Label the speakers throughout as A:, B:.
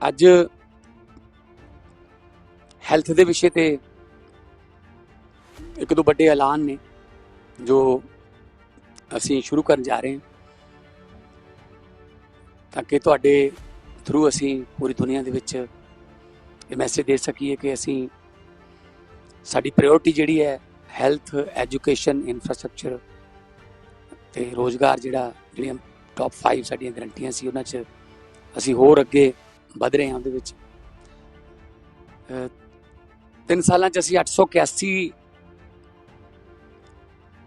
A: ਅੱਜ ਹੈਲਥ ਦੇ ਵਿਸ਼ੇ ਤੇ ਇੱਕ ਦੋ ਵੱਡੇ ਐਲਾਨ ਨੇ, ਜੋ ਅਸੀਂ ਸ਼ੁਰੂ ਕਰਨ ਜਾ ਰਹੇ ਹਾਂ। ਤਾਂ ਕਿ ਤੁਹਾਡੇ ਥਰੂ ਅਸੀਂ ਪੂਰੀ ਦੁਨੀਆ ਦੇ ਵਿੱਚ ਇਹ ਮੈਸੇਜ ਦੇ ਸਕੀਏ ਕਿ ਅਸੀਂ ਸਾਡੀ ਪ੍ਰਾਇੋਰਟੀ ਜਿਹੜੀ ਹੈ ਹੈਲਥ ਐਜੂਕੇਸ਼ਨ ਇਨਫਰਾਸਟ੍ਰਕਚਰ ਤੇ ਰੋਜ਼ਗਾਰ ਜਿਹੜਾ ਜਿਹੜੀਆਂ ਟੌਪ 5 ਸਾਡੀਆਂ ਗਰੰਟੀਆਂ ਸੀ, ਉਹਨਾਂ 'ਚ ਅਸੀਂ ਹੋਰ ਅੱਗੇ ਵਧ ਰਹੇ ਹਾਂ ਉਹਦੇ ਵਿੱਚ। ਤਿੰਨ ਸਾਲਾਂ 'ਚ ਅਸੀਂ 881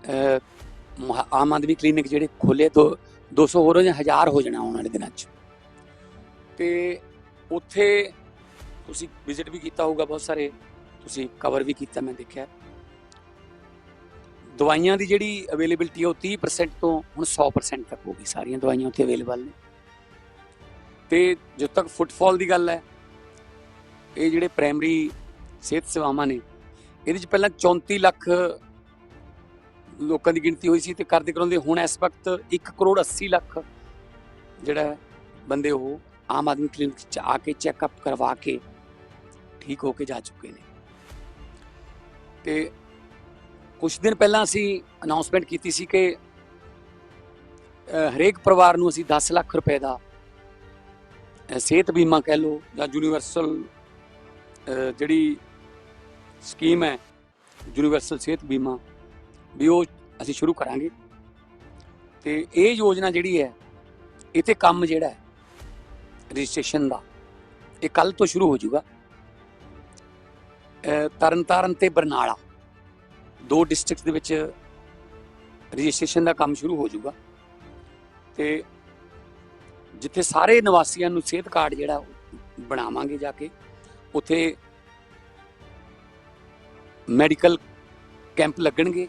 A: ਅਹ, ਮਹਾ- ਆਮ ਆਦਮੀ ਕਲੀਨਿਕ ਜਿਹੜੇ ਖੋਲੇ ਤੋਂ 200 ਹੋਰ ਹੋ ਜਾਂ 1000 ਹੋ ਜਾਣਾ ਆਉਣ ਵਾਲੇ ਦਿਨਾਂ 'ਚ। ਤੇ ਉੱਥੇ ਤੁਸੀਂ ਵਿਜ਼ਿਟ ਵੀ ਕੀਤਾ ਹੋਊਗਾ ਬਹੁਤ ਸਾਰੇ ਤੁਸੀਂ ਕਵਰ ਵੀ ਕੀਤਾ ਮੈਂ ਦੇਖਿਆ। ਦਵਾਈਆਂ ਦੀ ਜਿਹੜੀ ਅਵੇਲੇਬਿਲਟੀ ਹੈ ਉਹ 30% ਤੋਂ ਹੁਣ 100% ਤੱਕ ਹੋ ਗਈ ਸਾਰੀਆਂ ਦਵਾਈਆਂ ਉੱਥੇ ਅਵੇਲੇਬਲ ਨੇ। ਤੇ ਜਦੋਂ ਤੱਕ ਫੁੱਟਫਾਲ ਦੀ ਗੱਲ ਹੈ, ਇਹ ਜਿਹੜੇ ਪ੍ਰਾਇਮਰੀ ਸਿਹਤ ਸੇਵਾਵਾਂ ਨੇ, ਇਹਦੇ ਚ ਪਹਿਲਾਂ 34 ਲੱਖ ਲੋਕਾਂ ਦੀ ਗਿਣਤੀ ਹੋਈ ਸੀ ਤੇ ਕਰਦੇ ਕਰਾਉਂਦੇ ਹੁਣ ਇਸ ਵਕਤ 1 ਕਰੋੜ 80 ਲੱਖ ਜਿਹੜਾ ਬੰਦੇ ਉਹ ਆਮ ਆਦਮੀ ਕਲੀਨਿਕ ਚ ਆ ਕੇ ਚੈੱਕਅਪ ਕਰਵਾ ਕੇ ਠੀਕ ਹੋ ਕੇ ਜਾ ਚੁੱਕੇ ਨੇ। ਤੇ ਕੁਝ ਦਿਨ ਪਹਿਲਾਂ ਅਸੀਂ ਅਨਾਉਂਸਮੈਂਟ ਕੀਤੀ ਸੀ ਕਿ ਹਰੇਕ ਪਰਿਵਾਰ ਨੂੰ ਅਸੀਂ 10 ਲੱਖ ਰੁਪਏ ਦਾ ਸਿਹਤ ਬੀਮਾ ਕਹਿ ਲਓ ਜਾਂ ਯੂਨੀਵਰਸਲ ਜਿਹੜੀ ਸਕੀਮ ਹੈ ਯੂਨੀਵਰਸਲ ਸਿਹਤ ਬੀਮਾ, ਵੀ ਉਹ ਅਸੀਂ ਸ਼ੁਰੂ ਕਰਾਂਗੇ। ਤੇ ਇਹ ਯੋਜਨਾ ਜਿਹੜੀ ਹੈ, ਇਹ ਤੇ ਕੰਮ ਜਿਹੜਾ ਹੈ, ਰਜਿਸਟ੍ਰੇਸ਼ਨ ਦਾ, ਇਹ ਕੱਲ ਤੋਂ ਸ਼ੁਰੂ ਹੋ ਜਾਊਗਾ। ਤਰਨਤਾਰਨ ਤੇ ਬਰਨਾਲਾ, ਦੋ ਡਿਸਟ੍ਰਿਕਟਸ ਦੇ ਵਿੱਚ ਰਜਿਸਟ੍ਰੇਸ਼ਨ ਦਾ ਕੰਮ ਸ਼ੁਰੂ ਹੋ ਜਾਊਗਾ। ਤੇ ਜਿੱਥੇ ਸਾਰੇ ਨਿਵਾਸੀਆਂ ਨੂੰ ਸਿਹਤ ਕਾਰਡ ਜਿਹੜਾ ਬਣਾਵਾਂਗੇ ਜਾ ਕੇ, ਉੱਥੇ ਮੈਡੀਕਲ ਕੈਂਪ ਲੱਗਣਗੇ।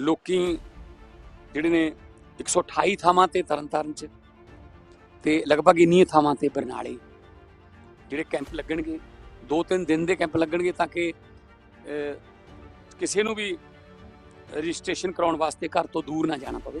A: ਲੋਕੀ ਜਿਹੜੇ ਨੇ 128 ਥਾਵਾਂ ਤੇ ਤਰਨਤਾਰਨ ਚ ਤੇ ਲਗਭਗ ਇੰਨੀਆਂ ਥਾਵਾਂ ਤੇ ਬਰਨਾਲੇ ਜਿਹੜੇ ਕੈਂਪ ਲੱਗਣਗੇ। ਦੋ ਤਿੰਨ ਦਿਨ ਦੇ ਕੈਂਪ ਲੱਗਣਗੇ ਤਾਂ ਕਿ ਕਿਸੇ ਨੂੰ ਵੀ ਰਜਿਸਟ੍ਰੇਸ਼ਨ ਕਰਾਉਣ ਵਾਸਤੇ ਘਰ ਤੋਂ ਦੂਰ ਨਾ ਜਾਣਾ ਪਵੇ।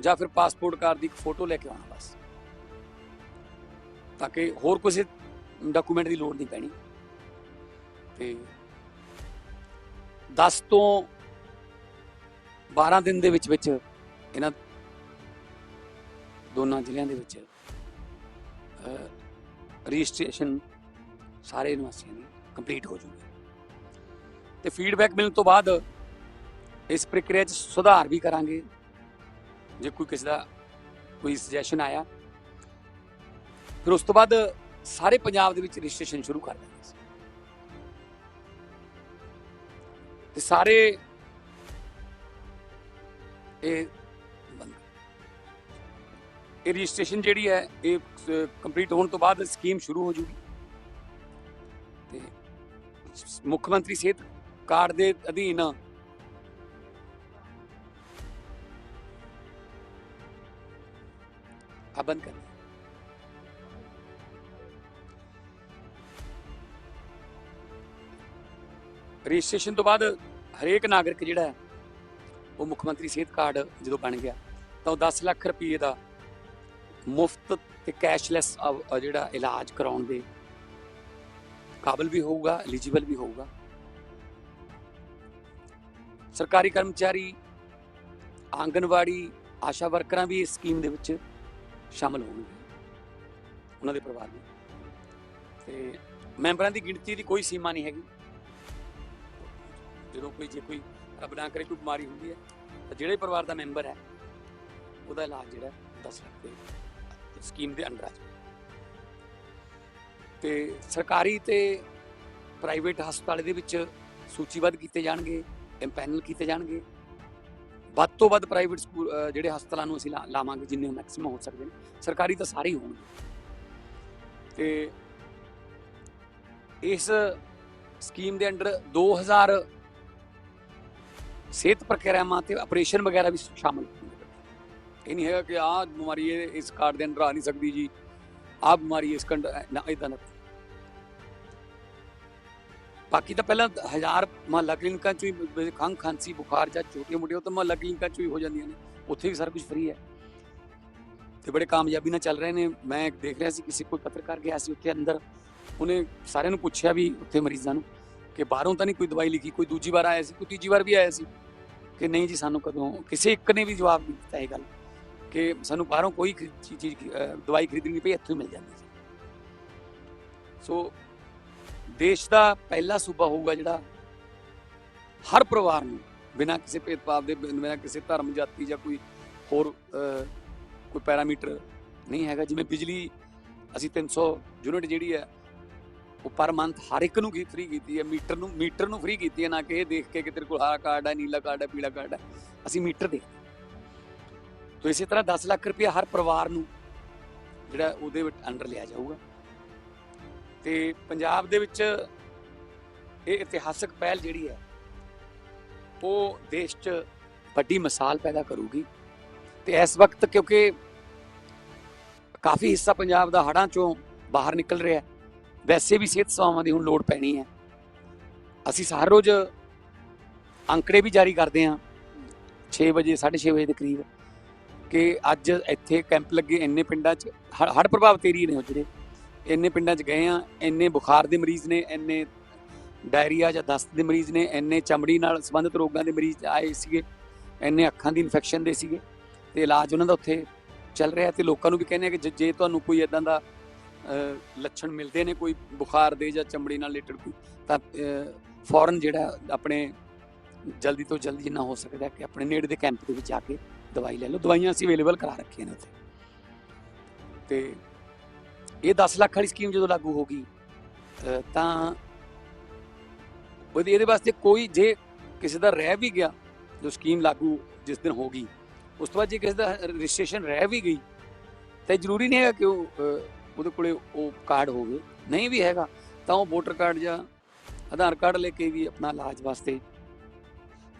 A: ਜਾਂ ਫਿਰ ਪਾਸਪੋਰਟ ਕਾਰਡ ਦੀ ਇੱਕ ਫੋਟੋ ਲੈ ਕੇ ਆਉਣਾ ਬਸ। ਤਾਂ ਕਿ ਹੋਰ ਕਿਸੇ ਡਾਕੂਮੈਂਟ ਦੀ ਲੋੜ ਨਹੀਂ ਪੈਣੀ। ਤੇ 10 ਤੋਂ 12 ਦਿਨ ਦੇ ਵਿੱਚ ਵਿੱਚ ਇਹਨਾਂ ਦੋਨਾਂ ਜ਼ਿਲ੍ਹਿਆਂ ਦੇ ਵਿੱਚ ਰਜਿਸਟ੍ਰੇਸ਼ਨ ਸਾਰੇ ਨਿਵਾਸੀਆਂ ਦੀ ਕੰਪਲੀਟ ਹੋ ਜੂਗੀ। ਤੇ ਫੀਡਬੈਕ ਮਿਲਣ ਤੋਂ ਬਾਅਦ ਇਸ ਪ੍ਰਕਿਰਿਆ 'ਚ ਸੁਧਾਰ ਵੀ ਕਰਾਂਗੇ। ਜੇ ਕੋਈ ਕਿਸੇ ਦਾ ਕੋਈ ਸੁਜੈਸ਼ਨ ਆਇਆ, ਫਿਰ ਉਸ ਤੋਂ ਬਾਅਦ ਸਾਰੇ ਪੰਜਾਬ ਦੇ ਵਿੱਚ ਰਜਿਸਟ੍ਰੇਸ਼ਨ ਸ਼ੁਰੂ ਕਰ ਦਾਂਗੇ ਅਸੀਂ। ਤੇ ਸਾਰੇ ਇਹ ਇਹ ਰਜਿਸਟ੍ਰੇਸ਼ਨ ਜਿਹੜੀ ਹੈ, ਇਹ ਕੰਪਲੀਟ ਹੋਣ ਤੋਂ ਬਾਅਦ ਸਕੀਮ ਸ਼ੁਰੂ ਹੋ ਜੂਗੀ ਤੇ ਮੁੱਖ ਮੰਤਰੀ ਸਿਹਤ ਕਾਰਡ ਦੇ ਅਧੀਨ ਆ ਬੰਦ ਕਰ ਰਜਿਸਟ੍ਰੇਸ਼ਨ ਤੋਂ ਬਾਅਦ ਹਰੇਕ ਨਾਗਰਿਕ ਜਿਹੜਾ ਹੈ, ਉਹ ਮੁੱਖ ਮੰਤਰੀ ਸਿਹਤ ਕਾਰਡ ਜਦੋਂ ਬਣ ਗਿਆ, ਤਾਂ ਉਹ 10 ਲੱਖ ਰੁਪਏ ਦਾ ਮੁਫਤ ਤੇ ਕੈਸ਼ਲੈਸ ਜਿਹੜਾ ਇਲਾਜ ਕਰਾਉਣ ਦੇ ਕਾਬਲ ਵੀ ਹੋਊਗਾ ਐਲੀਜੀਬਲ ਵੀ ਹੋਊਗਾ। ਸਰਕਾਰੀ ਕਰਮਚਾਰੀ, ਆਂਗਨਵਾੜੀ, ਆਸ਼ਾ ਵਰਕਰਾਂ ਵੀ ਇਸ ਸਕੀਮ ਦੇ ਵਿੱਚ ਸ਼ਾਮਲ ਹੋਣਗੇ ਉਹਨਾਂ ਦੇ ਪਰਿਵਾਰ ਨੂੰ ਤੇ ਮੈਂਬਰਾਂ ਦੀ ਗਿਣਤੀ ਦੀ ਕੋਈ ਸੀਮਾ ਨਹੀਂ ਹੈਗੀ। ਜਦੋਂ ਕੋਈ, ਜੇ ਕੋਈ ਰੱਬ ਨਾ ਕਰੇ, ਕੋਈ ਬਿਮਾਰੀ ਹੁੰਦੀ ਹੈ, ਤਾਂ ਜਿਹੜੇ ਪਰਿਵਾਰ ਦਾ ਮੈਂਬਰ ਹੈ, ਉਹਦਾ ਇਲਾਜ ਜਿਹੜਾ 10 ਲੱਖ ਦੇ ਸਕੀਮ ਦੇ ਅੰਡਰ ਆ ਤੇ ਸਰਕਾਰੀ ਤੇ ਪ੍ਰਾਈਵੇਟ ਹਸਪਤਾਲ ਦੇ ਵਿੱਚ ਸੂਚੀਬੱਧ ਕੀਤੇ ਜਾਣਗੇ ਇੰਪੈਨਲ ਕੀਤੇ ਜਾਣਗੇ। ਵੱਧ ਤੋਂ ਵੱਧ ਪ੍ਰਾਈਵੇਟ ਸਕੂਲ ਜਿਹੜੇ ਹਸਪਤਾਲਾਂ ਨੂੰ ਅਸੀਂ ਲਾ- ਲਾਵਾਂਗੇ, ਜਿੰਨੇ ਮੈਕਸਿਮਮ ਹੋ ਸਕਦੇ ਨੇ। ਸਰਕਾਰੀ ਤਾਂ ਸਾਰੇ ਹੀ ਹੋਣਗੇ। ਤੇ ਇਸ ਸਕੀਮ ਦੇ ਅੰਡਰ 2000 ਸਿਹਤ ਪ੍ਰਕਿਰਿਆਵਾਂ ਤੇ ਆਪਰੇਸ਼ਨ ਵਗੈਰਾ ਵੀ ਸ਼ਾਮਲ ਇਹ ਨਹੀਂ ਹੈਗਾ ਕਿ ਆਹ ਬਿਮਾਰੀ ਇਹ ਇਸ ਕਾਰਡ ਦੇ ਅੰਡਰ ਆ ਨਹੀਂ ਸਕਦੀ ਜੀ। ਆਹ ਬਿਮਾਰੀ ਇਸ ਕੰਡ, ਨਾ ਇਦਾਂ ਨਾ ਬਾਕੀ ਤਾਂ ਪਹਿਲਾਂ ਹਜ਼ਾਰ ਮਹੱਲਾ ਕਲੀਨਿਕਾਂ ਚ ਵੀ ਖੰਘ ਖਾਂਸੀ, ਬੁਖਾਰ ਜਾਂ ਛੋਟੀਆਂ ਮੋਟੀਆਂ ਉਹ ਤਾਂ ਮਹੱਲਾ ਕਲੀਨਿਕਾਂ ਚ ਵੀ ਹੋ ਜਾਂਦੀਆਂ ਨੇ। ਉੱਥੇ ਵੀ ਸਾਰਾ ਕੁਝ ਫ੍ਰੀ ਹੈ। ਤੇ ਬੜੇ ਕਾਮਯਾਬੀ ਨਾਲ ਚੱਲ ਰਹੇ ਨੇ। ਮੈਂ ਦੇਖ ਰਿਹਾ ਸੀ ਕਿਸੇ ਕੋਈ ਪੱਤਰਕਾਰ ਗਿਆ ਸੀ ਉੱਥੇ ਅੰਦਰ। ਉਹਨੇ ਸਾਰਿਆਂ ਨੂੰ ਪੁੱਛਿਆ ਵੀ ਉੱਥੇ ਮਰੀਜ਼ਾਂ ਨੂੰ ਕਿ ਬਾਹਰੋਂ ਤਾਂ ਨਹੀਂ ਕੋਈ ਦਵਾਈ ਲਿਖੀ, ਕੋਈ ਦੂਜੀ ਵਾਰ ਆਇਆ ਸੀ, ਕੋਈ ਤੀਜੀ ਵਾਰ ਵੀ ਆਇਆ ਸੀ? ਕਿ ਨਹੀਂ ਜੀ, ਸਾਨੂੰ ਕਦੋਂ, ਕਿਸੇ ਇੱਕ ਨੇ ਵੀ ਜਵਾਬ ਨਹੀਂ ਦਿੱਤਾ ਇਹ ਗੱਲ। ਕਿ ਸਾਨੂੰ ਬਾਹਰੋਂ ਕੋਈ ਚੀਜ਼ ਦਵਾਈ ਖਰੀਦਣੀ ਪਈ, ਇੱਥੋਂ ਹੀ ਮਿਲ ਜਾਂਦੀ ਸੀ। ਸੋ ਦੇਸ਼ ਦਾ ਪਹਿਲਾ ਸੂਬਾ ਹੋਊਗਾ ਜਿਹੜਾ ਹਰ ਪਰਿਵਾਰ ਨੂੰ, ਬਿਨਾਂ ਕਿਸੇ ਭੇਦਭਾਵ ਦੇ, ਬਿਨਾਂ ਕਿਸੇ ਧਰਮ, ਜਾਤੀ ਜਾਂ ਕੋਈ ਹੋਰ ਕੋਈ ਪੈਰਾਮੀਟਰ ਨਹੀਂ ਹੈਗਾ। ਜਿਵੇਂ ਬਿਜਲੀ, ਅਸੀਂ 300 ਯੂਨਿਟ ਜਿਹੜੀ ਹੈ, ਉਹ ਪਰ ਮੰਥ ਹਰ ਇੱਕ ਨੂੰ ਫ੍ਰੀ ਕੀਤੀ ਹੈ। ਮੀਟਰ ਨੂੰ ਮੀਟਰ ਨੂੰ ਫ੍ਰੀ ਕੀਤੀ ਹੈ, ਨਾ ਕਿ ਇਹ ਦੇਖ ਕੇ ਕਿ ਤੇਰੇ ਕੋਲ ਹਰਾ ਕਾਰਡ ਹੈ, ਨੀਲਾ ਕਾਰਡ ਹੈ, ਪੀਲਾ ਕਾਰਡ ਹੈ। ਅਸੀਂ ਮੀਟਰ ਦੇ ਤੋ ਇਸੇ ਤਰ੍ਹਾਂ 10 ਲੱਖ ਰੁਪਏ ਹਰ ਪਰਿਵਾਰ ਨੂੰ ਜਿਹੜਾ ਉਹਦੇ ਵਿੱਚ ਅੰਡਰ ਲਿਆ ਜਾਊਗਾ। ਤੇ ਪੰਜਾਬ ਦੇ ਵਿੱਚ ਇਹ ਇਤਿਹਾਸਕ ਪਹਿਲ ਜਿਹੜੀ ਹੈ, ਉਹ ਦੇਸ਼ 'ਚ ਵੱਡੀ ਮਿਸਾਲ ਪੈਦਾ ਕਰੂਗੀ। ਤੇ ਇਸ ਵਕਤ ਕਿਉਂਕਿ ਕਾਫੀ ਹਿੱਸਾ ਪੰਜਾਬ ਦਾ ਹੜਾਂ ਚੋਂ ਬਾਹਰ ਨਿਕਲ ਰਿਹਾ ਵੈਸੇ ਵੀ ਸਿਹਤ ਸੇਵਾਵਾਂ ਦੀ ਹੁਣ ਲੋੜ ਪੈਣੀ ਹੈ। ਅਸੀਂ ਹਰ ਰੋਜ਼ ਅੰਕੜੇ ਵੀ ਜਾਰੀ ਕਰਦੇ ਹਾਂ 6 ਵਜੇ 6:30 ਵਜੇ ਦੇ ਕਰੀਬ, ਕਿ ਅੱਜ ਇੱਥੇ ਕੈਂਪ ਲੱਗੇ ਇੰਨੇ ਪਿੰਡਾਂ 'ਚ ਹੜ ਪ੍ਰਭਾਵਿਤ ਏਰੀਏ ਨੇ ਉਹ ਜਿਹੜੇ। ਇੰਨੇ ਪਿੰਡਾਂ 'ਚ ਗਏ ਆ, ਇੰਨੇ ਬੁਖਾਰ ਦੇ ਮਰੀਜ਼ ਨੇ, ਇੰਨੇ ਡਾਇਰੀਆ ਜਾਂ ਦਸਤ ਦੇ ਮਰੀਜ਼ ਨੇ, ਇੰਨੇ ਚਮੜੀ ਨਾਲ ਸੰਬੰਧਿਤ ਰੋਗਾਂ ਦੇ ਮਰੀਜ਼ ਆਏ ਸੀਗੇ, ਇੰਨੇ ਅੱਖਾਂ ਦੀ ਇਨਫੈਕਸ਼ਨ ਦੇ ਸੀਗੇ ਤੇ ਇਲਾਜ ਉਹਨਾਂ ਦਾ ਉੱਥੇ ਚੱਲ ਰਿਹਾ ਤੇ ਲੋਕਾਂ ਨੂੰ ਵੀ ਕਹਿੰਦੇ ਆ ਕਿ ਜੇ- ਤੁਹਾਨੂੰ ਕੋਈ ਇਦਾਂ ਦਾ ਲੱਛਣ ਮਿਲਦੇ ਨੇ, ਕੋਈ ਬੁਖਾਰ ਦੇ ਜਾਂ ਚਮੜੀ ਨਾਲ ਰਿਲੇਟਡ ਕੋਈ, ਤਾਂ ਫੌਰਨ ਜਿਹੜਾ ਆਪਣੇ ਜਲਦੀ ਤੋਂ ਜਲਦੀ ਜਿੰਨਾ ਹੋ ਸਕਦਾ ਕਿ ਆਪਣੇ ਨੇੜੇ ਦੇ ਕੈਂਪ ਦੇ ਵਿੱਚ ਜਾ ਕੇ ਦਵਾਈ ਲੈ ਲਓ। ਦਵਾਈਆਂ ਅਸੀਂ ਅਵੇਲੇਬਲ ਕਰਾ ਰੱਖੀਆਂ ਨੇ ਉੱਥੇ। ਤੇ ਇਹ 10 ਲੱਖ ਵਾਲੀ ਸਕੀਮ ਜਦੋਂ ਲਾਗੂ ਹੋ ਗਈ ਤਾਂ ਉਹਦੇ, ਇਹਦੇ ਵਾਸਤੇ ਕੋਈ, ਜੇ ਕਿਸੇ ਦਾ ਰਹਿ ਵੀ ਗਿਆ, ਜੋ ਸਕੀਮ ਲਾਗੂ ਜਿਸ ਦਿਨ ਹੋ ਗਈ, ਉਸ ਤੋਂ ਬਾਅਦ ਜੇ ਕਿਸੇ ਦਾ ਰਜਿਸਟ੍ਰੇਸ਼ਨ ਰਹਿ ਵੀ ਗਈ, ਤਾਂ ਇਹ ਜ਼ਰੂਰੀ ਨਹੀਂ ਹੈਗਾ ਕਿ ਉਹ ਉਹਦੇ ਕੋਲੇ ਉਹ ਕਾਰਡ ਹੋਵੇ। ਨਹੀਂ ਵੀ ਹੈਗਾ, ਤਾਂ ਉਹ ਵੋਟਰ ਕਾਰਡ ਜਾਂ ਆਧਾਰ ਕਾਰਡ ਲੈ ਕੇ ਵੀ ਆਪਣਾ ਇਲਾਜ ਵਾਸਤੇ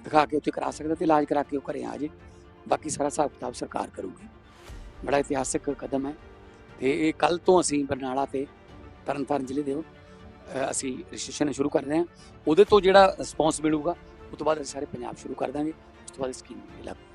A: ਦਿਖਾ ਕੇ ਉੱਥੇ ਕਰਾ ਸਕਦਾ ਤੇ ਇਲਾਜ ਕਰਾ ਕੇ ਉਹ ਘਰੇ ਆ ਜੇ। ਬਾਕੀ ਸਾਰਾ ਹਿਸਾਬ ਕਿਤਾਬ ਸਰਕਾਰ ਕਰੂਗੀ। ਬੜਾ ਇਤਿਹਾਸਿਕ ਕਦਮ ਹੈ। ਤੇ ਇਹ ਕੱਲ ਤੋਂ ਅਸੀਂ ਬਰਨਾਲਾ ਤੇ ਤਰਨਤਾਰਨ ਜ਼ਿਲ੍ਹੇ ਦੇ ਅਸੀਂ ਰਜਿਸਟ੍ਰੇਸ਼ਨ ਸ਼ੁਰੂ ਕਰ ਰਹੇ ਹਾਂ। ਉਹਦੇ ਤੋਂ ਜਿਹੜਾ ਰਿਸਪੌਂਸ ਮਿਲੂਗਾ ਉਸ ਤੋਂ ਬਾਅਦ ਅਸੀਂ ਸਾਰੇ ਪੰਜਾਬ ਸ਼ੁਰੂ ਕਰ ਦਾਂਗੇ। ਉਸ ਤੋਂ ਬਾਅਦ ਸਕੀਮ ਲਾਗੂ